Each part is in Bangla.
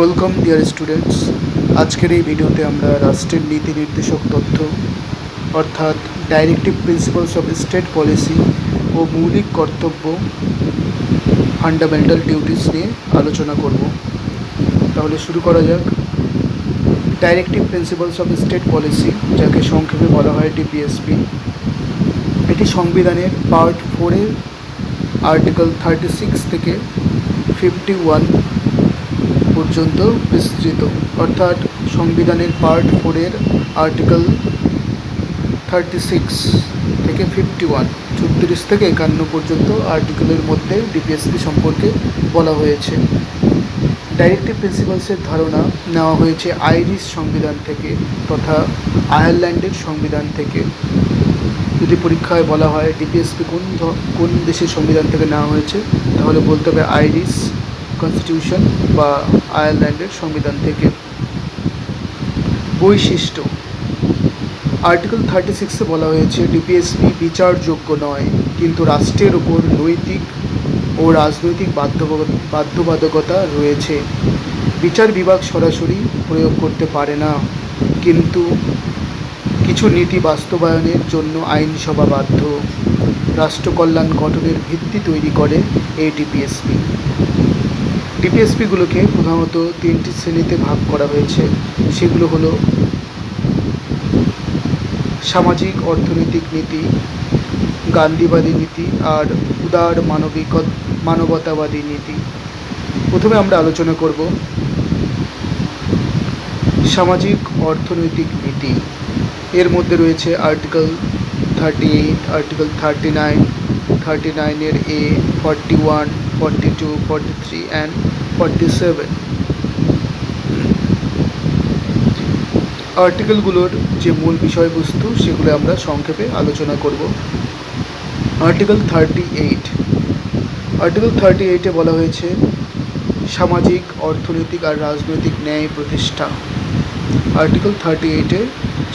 ওয়েলকাম ডিয়ার স্টুডেন্টস আজকের এই ভিডিওতে আমরা রাষ্ট্রের নীতি নির্দেশক তথ্য, অর্থাৎ directive principles of state policy ও মৌলিক কর্তব্য ফান্ডামেন্টাল ডিউটিস নিয়ে আলোচনা করব। তাহলে শুরু করা যাক। Directive principles of state policy যাকে সংক্ষেপে বলা হয় ডিপিএসপি এটি সংবিধানের পার্ট ফোরের আর্টিকেল থার্টি সিক্স থেকে ফিফটি ওয়ান পর্যন্ত বিস্তৃত। অর্থাৎ সংবিধানের পার্ট ফোরের আর্টিকেল থার্টি সিক্স থেকে ফিফটি ওয়ান ছত্রিশ থেকে একান্ন পর্যন্ত আর্টিকেলের মধ্যে ডিপিএসপি সম্পর্কে বলা হয়েছে। ডাইরেক্টিভ প্রিন্সিপালসের ধারণা নেওয়া হয়েছে আইরিশ সংবিধান থেকে তথা আয়ারল্যান্ডের সংবিধান থেকে। যদি পরীক্ষায় বলা হয় ডিপিএসপি কোন কোন দেশের সংবিধান থেকে নেওয়া হয়েছে, তাহলে বলতে হবে আইরিশ কনস্টিটিউশন বা আয়ারল্যান্ডের সংবিধান থেকে বৈশিষ্ট্য। আর্টিকেল থার্টি সিক্সে বলা হয়েছে ডিপিএসপি বিচারযোগ্য নয়, কিন্তু রাষ্ট্রের ওপর নৈতিক ও রাজনৈতিক বাধ্যব- বাধ্যবাধকতা রয়েছে। বিচার বিভাগ সরাসরি প্রয়োগ করতে পারে না, কিন্তু কিছু নীতি বাস্তবায়নের জন্য আইনসভা বাধ্য। রাষ্ট্রকল্যাণ গঠনের ভিত্তি তৈরি করে এই ডিপিএসপি ডিপিএসপিগুলোকে প্রধানত তিনটি শ্রেণীতে ভাগ করা হয়েছে। সেগুলো হলো সামাজিক অর্থনৈতিক নীতি, গান্ধীবাদী নীতি আর উদার মানবিক মানবতাবাদী নীতি। প্রথমে আমরা আলোচনা করব সামাজিক অর্থনৈতিক নীতি। এর মধ্যে রয়েছে article thirty eight, article thirty nine, thirty নাইনের A, forty one forty two forty three and forty seven আর্টিকেলগুলোর যে মূল বিষয়বস্তু, সেগুলো আমরা সংক্ষেপে আলোচনা করব। Article thirty eight article thirty এইটে বলা হয়েছে, সামাজিক, অর্থনৈতিক আর রাজনৈতিক ন্যায় প্রতিষ্ঠা। আর্টিকেল থার্টি এইটে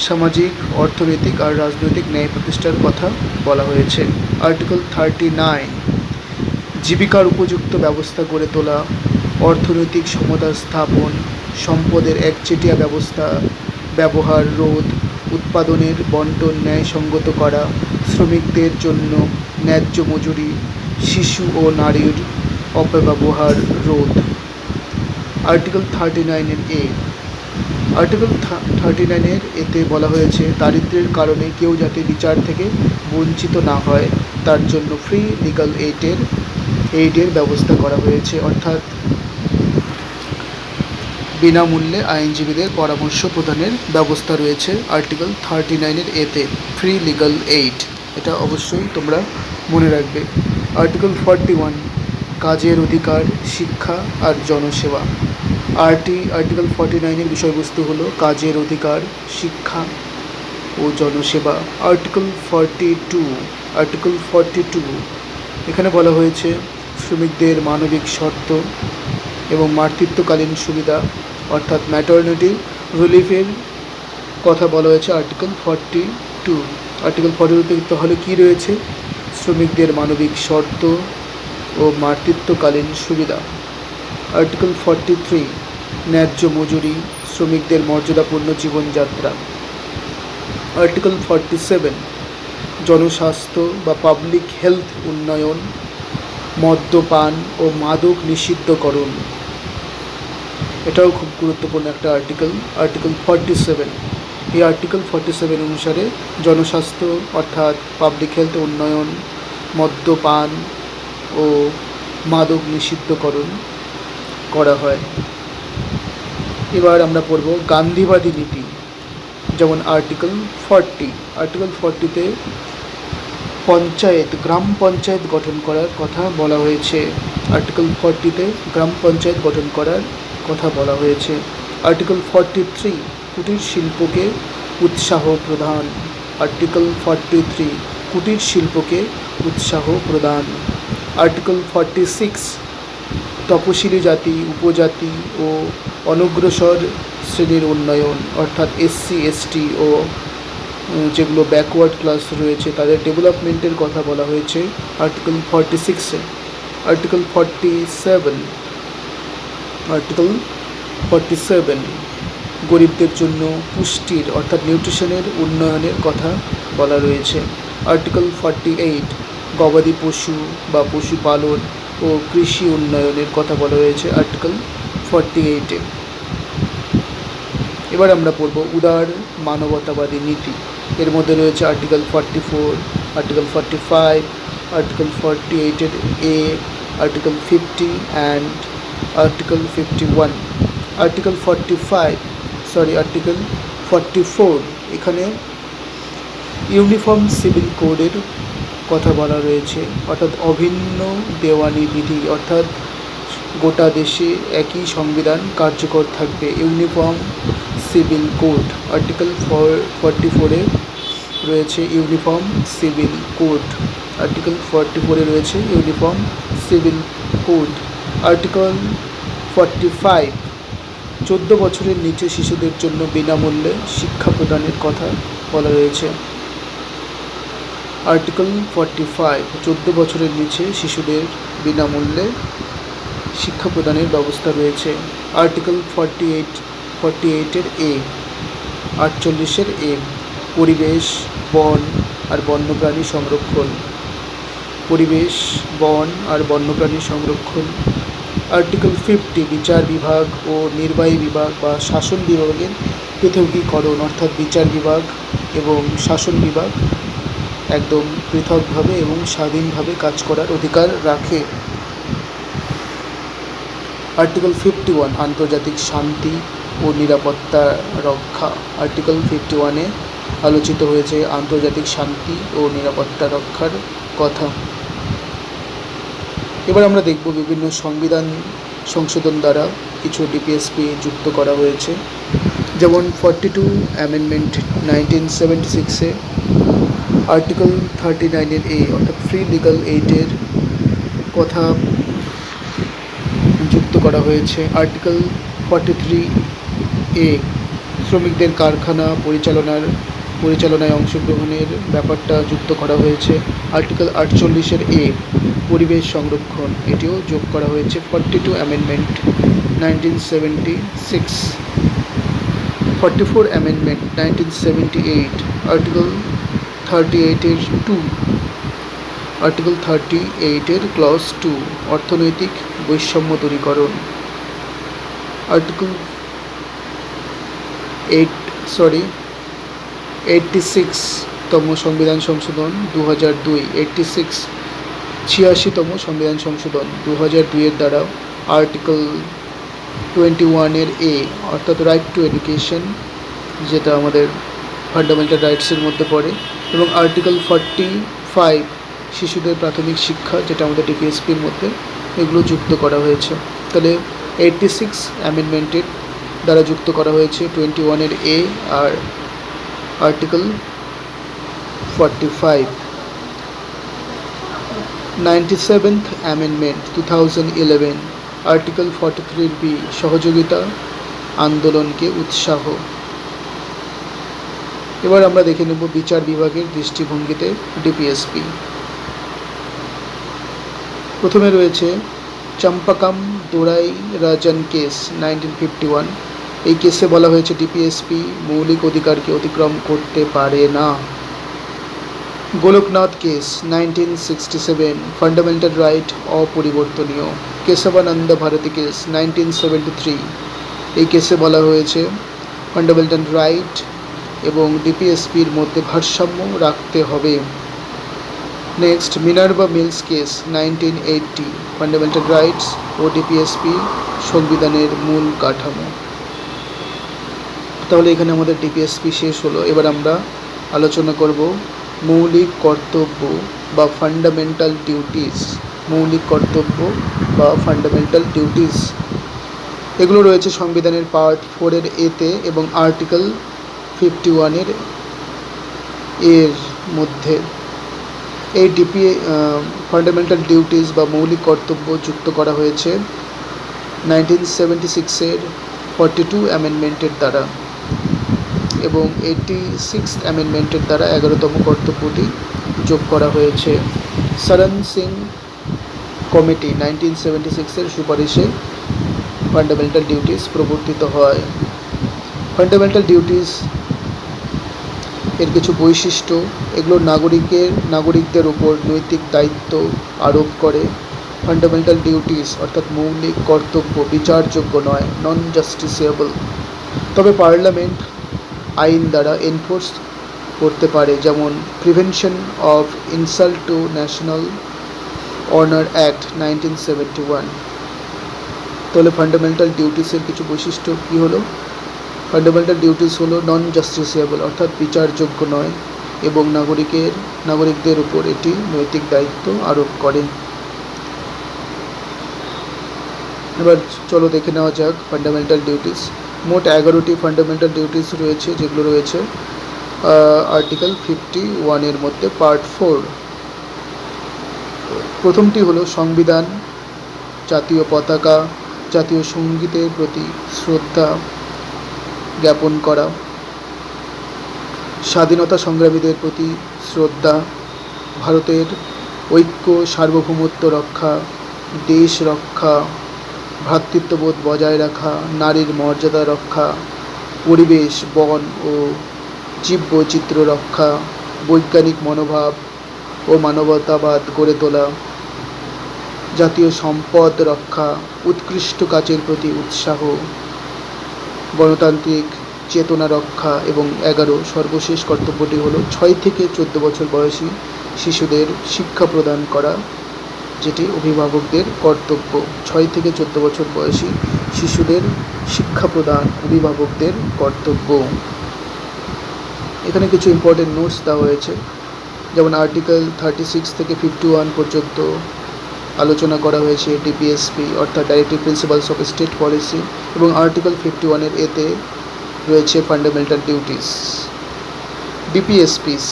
সামাজিক, অর্থনৈতিক আর রাজনৈতিক ন্যায় প্রতিষ্ঠার কথা বলা হয়েছে। আর্টিকেল থার্টি নাইন জীবিকার উপযুক্ত ব্যবস্থা গড়ে তোলা, অর্থনৈতিক সমতা স্থাপন, সম্পদের একচেটিয়া ব্যবস্থা, ব্যবহার, রোধ, উৎপাদনের বন্টন ন্যায়সঙ্গত করা, শ্রমিকদের জন্য ন্যায্য মজুরি, শিশু ও নারীর অপব্যবহার, রোধ। আর্টিকেল থার্টি নাইনের এ। আর্টিকেল থার্টি নাইনের এতে বলা হয়েছে দারিদ্র্যের কারণে কেউ যাতে বিচার থেকে বঞ্চিত না হয়, তার জন্য ফ্রি লিগাল এইডের এইডের ব্যবস্থা করা হয়েছে, অর্থাৎ বিনামূল্যে আইনজীবীদের পরামর্শ প্রদানের ব্যবস্থা রয়েছে আর্টিকেল থার্টি নাইনের এতে ফ্রি লিগাল এইড এটা অবশ্যই তোমরা মনে রাখবে। আর্টিকেল ফর্টি ওয়ান কাজের অধিকার, শিক্ষা আর জনসেবা। আরটি আর্টিকেল ফর্টি নাইনের বিষয়বস্তু হলো কাজের অধিকার, শিক্ষা ও জনসেবা। Article forty two article forty two এখানে বলা হয়েছে শ্রমিকদের মানবিক শর্ত এবং মাতৃত্বকালীন সুবিধা, অর্থাৎ ম্যাটার্নিটি রিলিফের কথা বলা হয়েছে article forty two article forty টুতে তাহলে কী রয়েছে? শ্রমিকদের মানবিক শর্ত ও মাতৃত্বকালীন সুবিধা। আর্টিকেল ফর্টি থ্রি ন্যায্য মজুরি শ্রমিকদের মর্যাদাপূর্ণ জীবনযাত্রা। আর্টিকেল ফর্টি সেভেন জনস্বাস্থ্য বা পাবলিক হেলথ উন্নয়ন মদ্যপান ও মাদক নিষিদ্ধকরণ। এটাও খুব গুরুত্বপূর্ণ একটা আর্টিকেল আর্টিকেল ফর্টি সেভেন এই আর্টিকেল ফর্টি সেভেন অনুসারে জনস্বাস্থ্য অর্থাৎ পাবলিক হেলথ উন্নয়ন, মদ্যপান ও মাদক নিষিদ্ধকরণ করা হয়। এবার আমরা পড়ব গান্ধীবাদী নীতি, যেমন আর্টিকেল ফর্টি আর্টিকেল ফর্টিতে পঞ্চায়েত, গ্রাম পঞ্চায়েত গঠন করার কথা বলা হয়েছে। আর্টিকেল ফর্টিতে গ্রাম পঞ্চায়েত গঠন করার কথা বলা হয়েছে। আর্টিকেল ফর্টি থ্রি কুটির শিল্পকে উৎসাহ প্রদান। আর্টিকেল ফর্টি থ্রি কুটির শিল্পকে উৎসাহ প্রদান। আর্টিকেল ফর্টি সিক্স তপশিলি জাতি, উপজাতি ও অনগ্রসর শ্রেণির উন্নয়ন, অর্থাৎ এসসি এসটি ও যেগুলো ব্যাকওয়ার্ড ক্লাস রয়েছে, তাদের ডেভেলপমেন্টের কথা বলা হয়েছে। আর্টিকেল ফর্টি সিক্সে article forty seven article forty seven গরিবদের জন্য পুষ্টির, অর্থাৎ নিউট্রিশনের উন্নয়নের কথা বলা রয়েছে। আর্টিকেল ফর্টি এইট গবাদি পশু বা পশুপালন ও কৃষি উন্নয়নের কথা বলা রয়েছে আর্টিকেল ফর্টি এইটে এবার আমরা পড়ব উদার মানবতাবাদী নীতি। এর মধ্যে রয়েছে article forty four article forty five article forty এইটের এ article fifty and article fifty one article forty five sorry article forty four এখানে ইউনিফর্ম সিভিল কোডের কথা বলা রয়েছে, অর্থাৎ অভিন্ন দেওয়ানি বিধি, অর্থাৎ গোটা দেশে একই সংবিধান কার্যকর থাকবে। Uniform civil code, article for forty ফোরে রয়েছে uniform civil code. Article forty ফোরে রয়েছে uniform civil code. Article forty five চোদ্দ বছরের নিচে শিশুদের জন্য বিনামূল্যে শিক্ষা প্রদানের কথা বলা রয়েছে। আর্টিকেল ফর্টি ফাইভ চোদ্দ বছরের নিচে শিশুদের বিনামূল্যে শিক্ষা প্রদানের ব্যবস্থা রয়েছে। আর্টিকেল ফর্টি এইট ফর্টি এইটের এ আটচল্লিশের এ পরিবেশ, বন আর বন্যপ্রাণী সংরক্ষণ। পরিবেশ, বন আর বন্যপ্রাণী সংরক্ষণ। আর্টিকেল ফিফটি বিচার বিভাগ ও নির্বাহী বিভাগ বা শাসন বিভাগের পৃথকীকরণ, অর্থাৎ বিচার বিভাগ এবং শাসন বিভাগ একদম পৃথকভাবে এবং স্বাধীনভাবে কাজ করার অধিকার রাখে। আর্টিকেল ফিফটি ওয়ান আন্তর্জাতিক শান্তি ও নিরাপত্তা রক্ষা। আর্টিকেল ফিফটি ওয়ানে আলোচিত হয়েছে আন্তর্জাতিক শান্তি ও নিরাপত্তা রক্ষার কথা। এবার আমরা দেখব বিভিন্ন সংবিধান সংশোধন দ্বারা কিছু ডিপিএসপি যুক্ত করা হয়েছে। যেমন forty two amendment nineteen seventy সিক্সে আর্টিকেল থার্টি নাইনের এ অর্থাৎ ফ্রি লিগাল এইডের কথা যুক্ত করা হয়েছে। আর্টিকেল ফর্টি থ্রি এ শ্রমিকদের কারখানা পরিচালনার, পরিচালনায় অংশগ্রহণের ব্যাপারটা যুক্ত করা হয়েছে। আর্টিকেল আটচল্লিশের এ পরিবেশ সংরক্ষণ, এটিও যোগ করা হয়েছে। Forty two amendment nineteen seventy six forty four amendment nineteen seventy eight article thirty এইটের টু আর্টিকেল থার্টি এইটের ক্লজ টু অর্থনৈতিক বৈষম্য দূরীকরণ। আর্টিকেল এইট সরি এইটটি সিক্সতম সংবিধান সংশোধন দু হাজার দুই এইটটি সিক্স ছিয়াশিতম সংবিধান সংশোধন দু হাজার দুইয়ের দ্বারা আর্টিকেল টোয়েন্টি ওয়ানের এ অর্থাৎ রাইট টু এডুকেশন যেটা আমাদের ফান্ডামেন্টাল রাইটসের মধ্যে পড়ে, এবং আর্টিকেল ফর্টি ফাইভ শিশুদের প্রাথমিক শিক্ষা, যেটা আমাদের ডিপিএসপির মধ্যে। এগুলো যুক্ত করা হয়েছে। তাহলে এইটটি সিক্স অ্যামেন্ডমেন্টের দ্বারা যুক্ত করা হয়েছে টোয়েন্টি ওয়ানের A R article forty five ninety seventh amendment two thousand eleven article forty থ্রির বি সহযোগিতা আন্দোলনকে উৎসাহ। এবার আমরা দেখে নেব বিচার বিভাগের দৃষ্টিভঙ্গিতে ডিপিএসপি প্রথমে রয়েছে Champakam Dorairajan case nineteen fifty one এই কেসে বলা হয়েছে ডিপিএসপি মৌলিক অধিকারকে অতিক্রম করতে পারে না। Golaknath case nineteen sixty seven fundamental right অপরিবর্তনীয়। Kesavananda Bharati case nineteen seventy three এই কেসে বলা হয়েছে ফান্ডামেন্টাল রাইট এবং ডিপিএসপির মধ্যে ভারসাম্য রাখতে হবে। Next Minerva Mills case nineteen eighty fundamental rights ও ডিপিএসপি সংবিধানের মূল কাঠামো। তাহলে এখানে আমাদের ডিপিএসপি শেষ হলো। এবার আমরা আলোচনা করব মৌলিক কর্তব্য বা ফান্ডামেন্টাল ডিউটিস মৌলিক কর্তব্য বা ফান্ডামেন্টাল ডিউটিস এগুলো রয়েছে সংবিধানের পার্ট ফোরের এতে এবং আর্টিকেল ফিফটি ওয়ানের এর মধ্যে। এই ডিপিএ ফান্ডামেন্টাল ডিউটিস বা মৌলিক কর্তব্য যুক্ত করা হয়েছে নাইনটিন সেভেন্টি সিক্সের ফর্টি টু অ্যামেন্ডমেন্টের দ্বারা এবং এইটি সিক্স অ্যামেন্ডমেন্টের দ্বারা এগারোতম কর্তব্যটি যোগ করা হয়েছে। সরণ সিং কমিটি নাইনটিন সেভেন্টি সিক্সের সুপারিশে ফান্ডামেন্টাল ডিউটিস প্রবর্তিত হয়। ফান্ডামেন্টাল ডিউটিস এর কিছু বৈশিষ্ট্য, এগুলো নাগরিকের, নাগরিকদের উপর নৈতিক দায়িত্ব আরোপ করে। ফান্ডামেন্টাল ডিউটিস অর্থাৎ মৌলিক কর্তব্য বিচারযোগ্য নয় নন জাস্টিসেবল তবে পার্লামেন্ট আইন দ্বারা এনফোর্স করতে পারে, যেমন prevention of insult to national honour act nineteen seventy one তাহলে ফান্ডামেন্টাল ডিউটিসের কিছু বৈশিষ্ট্য কী হলো? ফান্ডামেন্টাল ডিউটিস হলো নন জাস্টিসিয়েবল অর্থাৎ বিচারযোগ্য নয়, এবং নাগরিকের, নাগরিকদের উপর এটি নৈতিক দায়িত্ব আরোপ করে। এবার চলো দেখে নেওয়া যাক ফান্ডামেন্টাল ডিউটিস মোট এগারোটি ফান্ডামেন্টাল ডিউটিস রয়েছে, যেগুলো রয়েছে আর্টিকেল ফিফটি ওয়ানের মধ্যে পার্ট ফোর প্রথমটি হলো সংবিধান, জাতীয় পতাকা, জাতীয় সঙ্গীতের প্রতি শ্রদ্ধা জ্ঞাপন করা। স্বাধীনতা সংগ্রামীদের প্রতি শ্রদ্ধা, ভারতের ঐক্য, সার্বভৌমত্ব রক্ষা, দেশ রক্ষা, ভ্রাতৃত্ববোধ বজায় রাখা, নারীর মর্যাদা রক্ষা, পরিবেশ, বন ও জীববৈচিত্র্য রক্ষা, বৈজ্ঞানিক মনোভাব ও মানবতাবাদ গড়ে তোলা, জাতীয় সম্পদ রক্ষা, উৎকৃষ্ট কাজের প্রতি উৎসাহ গণতান্ত্রিক চেতনা রক্ষা এবং এগারো সর্বশেষ কর্তব্যটি হলো ছয় থেকে চোদ্দ বছর বয়সী শিশুদের শিক্ষা প্রদান করা, যেটি অভিভাবকদের কর্তব্য। ছয় থেকে চোদ্দ বছর বয়সী শিশুদের শিক্ষা প্রদান অভিভাবকদের কর্তব্য। এখানে কিছু ইম্পর্টেন্ট নোটস দেওয়া হয়েছে। যেমন আর্টিকেল থার্টি সিক্স থেকে ফিফটি ওয়ান পর্যন্ত আলোচনা করা হয়েছে ডিপিএসপি, অর্থাৎ directive principles of state policy এবং আর্টিকেল ফিফটি ওয়ানের এতে রয়েছে ফান্ডামেন্টাল ডিউটিস ডিপিএসপিস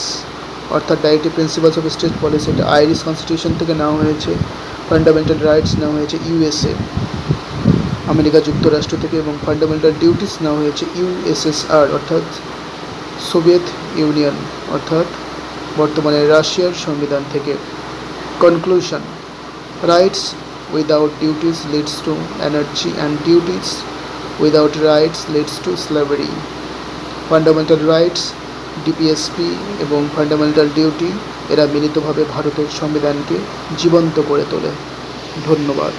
অর্থাৎ directive principles of state policy এটা আইরিশ কনস্টিটিউশন থেকে নেওয়া হয়েছে ফান্ডামেন্টাল রাইটস নেওয়া হয়েছে ইউএসএ আমেরিকা যুক্তরাষ্ট্র থেকে এবং ফান্ডামেন্টাল ডিউটিস নেওয়া হয়েছে ইউএসএসআর অর্থাৎ সোভিয়েত ইউনিয়ন, অর্থাৎ বর্তমানে রাশিয়ার সংবিধান থেকে। Conclusion rights without duties leads to energy and duties without rights leads to slavery fundamental rights DPSP এবং ফান্ডামেন্টাল ডিউটি এরা মিলিতভাবে ভারতের সংবিধানকে জীবন্ত করে তোলে। ধন্যবাদ।